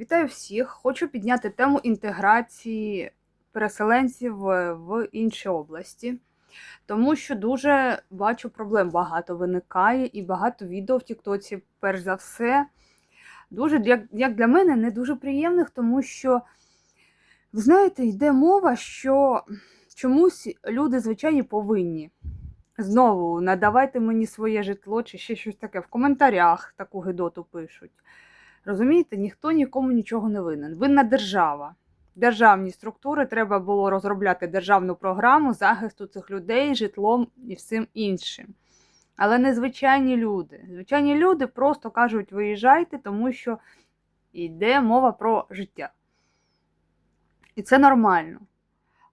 Вітаю всіх! Хочу підняти тему інтеграції переселенців е, в інші області, тому що дуже бачу проблем багато виникає і багато відео в Тіктоці, перш за все, дуже як, для мене не дуже приємних, тому що, ви знаєте, йде мова, що чомусь люди звичайні повинні. Знову надавайте мені своє житло чи ще щось таке. В коментарях таку гидоту пишуть. Розумієте, ніхто нікому нічого не винен. Винна держава. Державні структури треба було розробляти державну програму захисту цих людей житлом і всім іншим. Але не звичайні люди. Звичайні люди просто кажуть, виїжджайте, тому що йде мова про життя. І це нормально.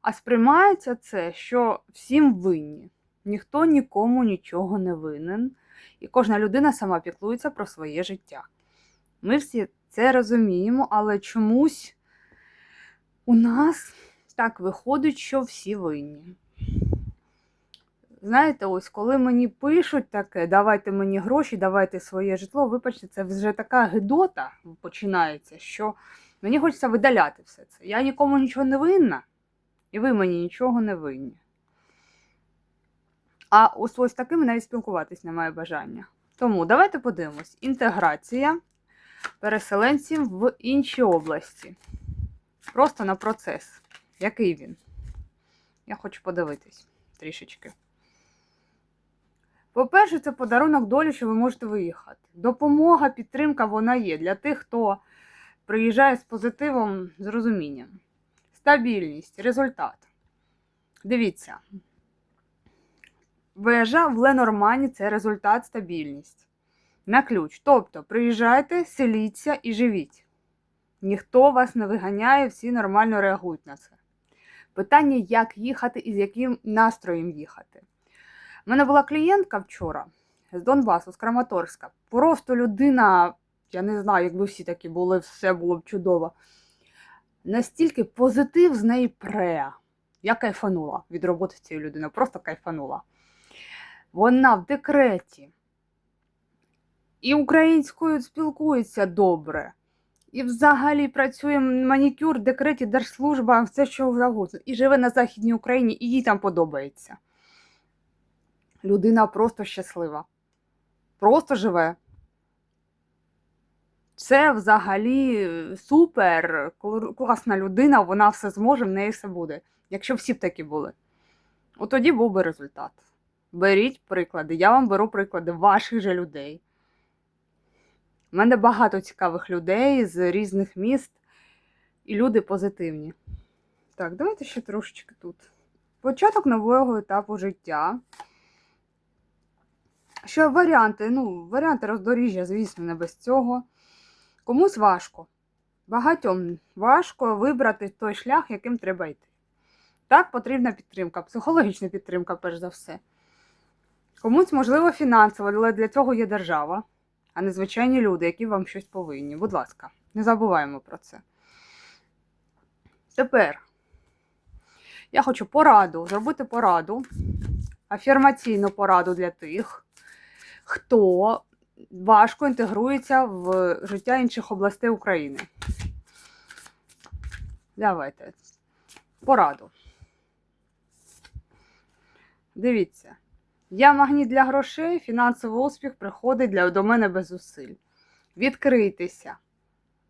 А сприймається це, що всім винні. Ніхто нікому нічого не винен, і кожна людина сама піклується про своє життя. Ми всі це розуміємо, але чомусь у нас так виходить, що всі винні. Знаєте, ось коли мені пишуть таке, давайте мені гроші, давайте своє житло, вибачте, це вже така гидота починається, що мені хочеться видаляти все це. Я нікому нічого не винна, і ви мені нічого не винні. А ось ось такими навіть спілкуватись немає бажання. Тому давайте подивимось: інтеграція переселенців в інші області. Просто на процес. Який він? Я хочу подивитись трішечки. По-перше, це подарунок долі, що ви можете виїхати. Допомога, підтримка вона є для тих, хто приїжджає з позитивом, з розумінням. Стабільність, результат. Дивіться. Вежа в Ленормані це результат, стабільність. На ключ. Тобто, приїжджайте, селіться і живіть. Ніхто вас не виганяє, всі нормально реагують на це. Питання, як їхати і з яким настроєм їхати. У мене була клієнтка вчора з Донбасу, з Краматорська. Просто людина, я не знаю, якби всі такі були, все було б чудово. Настільки позитив з неї пре. Я кайфанула від роботи цієї людини, просто кайфанула. Вона в декреті. І українською спілкується добре. І взагалі працює манікюр, декреті, держслужба, все що завгодно. І живе на Західній Україні, і їй там подобається. Людина просто щаслива. Просто живе. Це взагалі супер, класна людина, вона все зможе, в неї все буде. Якщо всі б такі були. От тоді був би результат. Беріть приклади. Я вам беру приклади ваших же людей. У мене багато цікавих людей з різних міст, і люди позитивні. Так, давайте ще трошечки тут. Початок нового етапу життя. Що варіанти? Ну, варіанти роздоріжжя, звісно, не без цього. Комусь важко. Багатьом важко вибрати той шлях, яким треба йти. Так, потрібна підтримка, психологічна підтримка, перш за все. Комусь, можливо, фінансово, але для цього є держава, а не звичайні люди, які вам щось повинні. Будь ласка, не забуваємо про це. Тепер я хочу пораду, зробити пораду, афірмаційну пораду для тих, хто важко інтегрується в життя інших областей України. Давайте пораду. Дивіться. Я магніт для грошей, фінансовий успіх приходить для, до мене без зусиль. Відкрийтеся,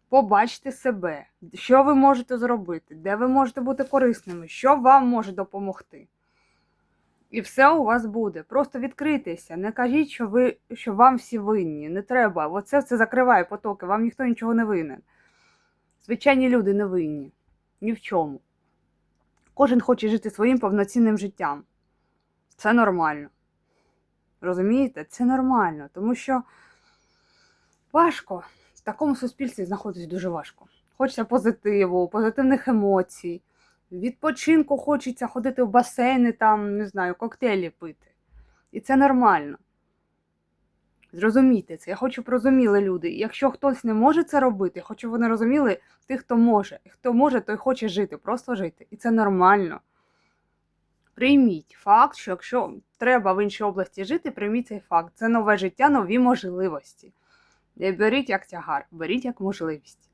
побачте себе, що ви можете зробити, де ви можете бути корисними, що вам може допомогти. І все у вас буде. Просто відкрийтеся, не кажіть, що ви, що вам всі винні. Не треба. Оце це закриває потоки, вам ніхто нічого не винен. Звичайні люди не винні. Ні в чому. Кожен хоче жити своїм повноцінним життям. Це нормально. Розумієте? Це нормально, тому що важко. В такому суспільстві знаходитись дуже важко. Хочеться позитиву, позитивних емоцій. Відпочинку хочеться ходити в басейни, там, не знаю, коктейлі пити. І це нормально. Зрозумійте це. Я хочу щоб розуміли люди. Якщо хтось не може це робити, хочу, щоб вони розуміли тих, хто може. Хто може, той хоче жити, просто жити. І це нормально. Прийміть факт, що якщо треба в іншій області жити, прийміть цей факт. Це нове життя, нові можливості. Не беріть як тягар, беріть як можливість.